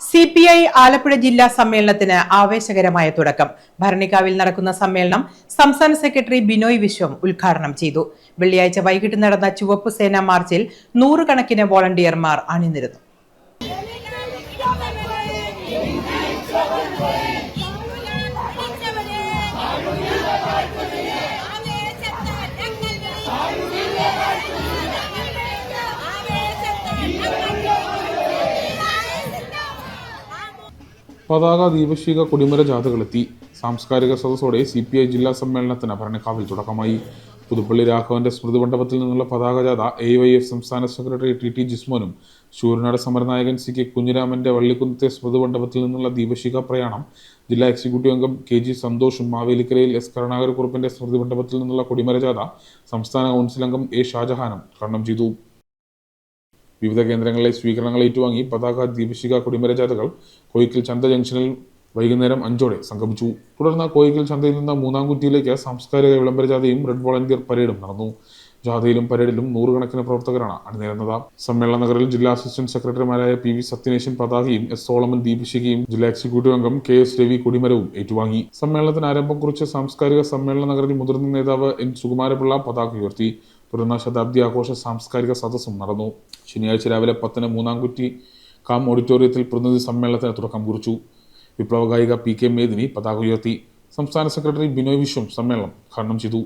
C P I Alappuzha ജില്ലാ സമ്മേളനത്തിന് ആവേശകരമായ തുടക്കം. ഭരണിക്കാവിൽ നടക്കുന്ന സമ്മേളനം സംസ്ഥാന സെക്രട്ടറി ബിനോയ് വിശ്വം ഉദ്ഘാടനം ചെയ്തു. വെള്ളിയാഴ്ച വൈകിട്ട് നടന്ന ചുവപ്പ് സേന മാർച്ചിൽ നൂറുകണക്കിന് വോളണ്ടിയർമാർ അണിനിരന്നു. പതാക ദീപശിക കൊടിമര ജാഥകളെത്തി. സാംസ്കാരിക സദസ്സോടെ സി പി ഐ ജില്ലാ സമ്മേളനത്തിന് ഭരണക്കാവിൽ തുടക്കമായി. പുതുപ്പള്ളി രാഘവന്റെ സ്മൃതി മണ്ഡപത്തിൽ നിന്നുള്ള പതാക ജാഥ എ വൈ എഫ് സംസ്ഥാന സെക്രട്ടറി ടി ടി ജിസ്മോനും ശൂരനാട് സമരനായകൻ സി കെ കുഞ്ഞിരാമന്റെ വള്ളിക്കുന്നത്തെ സ്മൃതി മണ്ഡപത്തിൽ നിന്നുള്ള ദീപശിഖ പ്രയാണം ജില്ലാ എക്സിക്യൂട്ടീവ് അംഗം കെ ജി സന്തോഷും മാവേലിക്കരയിൽ എസ് കരുണാകരക്കുറുപ്പിന്റെ സ്മൃതി മണ്ഡപത്തിൽ നിന്നുള്ള കൊടിമര ജാഥ സംസ്ഥാന കൗൺസിൽ അംഗം എ ഷാജഹാനും ഉദ്ഘാടനം ചെയ്തു. വിവിധ കേന്ദ്രങ്ങളിലെ സ്വീകരണങ്ങൾ ഏറ്റുവാങ്ങി പതാക ദീപശിക കൊടിമര ജാഥകൾ കോയിക്കൽ ചന്ത ജംഗ്ഷനിൽ വൈകുന്നേരം അഞ്ചോടെ സംഗമിച്ചു. തുടർന്ന് കോയിക്കൽ ചന്തയിൽ നിന്ന് മൂന്നാംകുറ്റിയിലേക്ക് സാംസ്കാരിക വിളംബര ജാഥയും റെഡ് വോളണ്ടിയർ പരേഡും നടന്നു. ജാഥയിലും പരേഡിലും നൂറുകണക്കിന് പ്രവർത്തകരാണ് അണിനിരുന്നത്. സമ്മേളന നഗറിൽ ജില്ലാ അസിസ്റ്റന്റ് സെക്രട്ടറിമാരായ പി വി സത്യനേശൻ പതാകയും എസ് സോളമൻ ദീപശികയും ജില്ലാ എക്സിക്യൂട്ടീവ് അംഗം കെ എസ് രവി കൊടിമരവും ഏറ്റുവാങ്ങി. സമ്മേളനത്തിന് ആരംഭം കുറിച്ച് സാംസ്കാരിക സമ്മേളന നഗറിൽ മുതിർന്ന നേതാവ് എൻ സുകുമാരപിള്ള പതാക ഉയർത്തി. തുടർന്ന് ശതാബ്ദി ആഘോഷ സാംസ്കാരിക സദസ്സും നടന്നു. ശനിയാഴ്ച രാവിലെ പത്തിന് മൂന്നാംകുറ്റി കാം ഓഡിറ്റോറിയത്തിൽ പ്രതിനിധി സമ്മേളനത്തിന് തുടക്കം കുറിച്ചു. വിപ്ലവ ഗായിക പി കെ മേദിനി പതാക ഉയർത്തി. സംസ്ഥാന സെക്രട്ടറി ബിനോയ് വിശ്വം സമ്മേളനം ഉദ്ഘാടനം ചെയ്തു.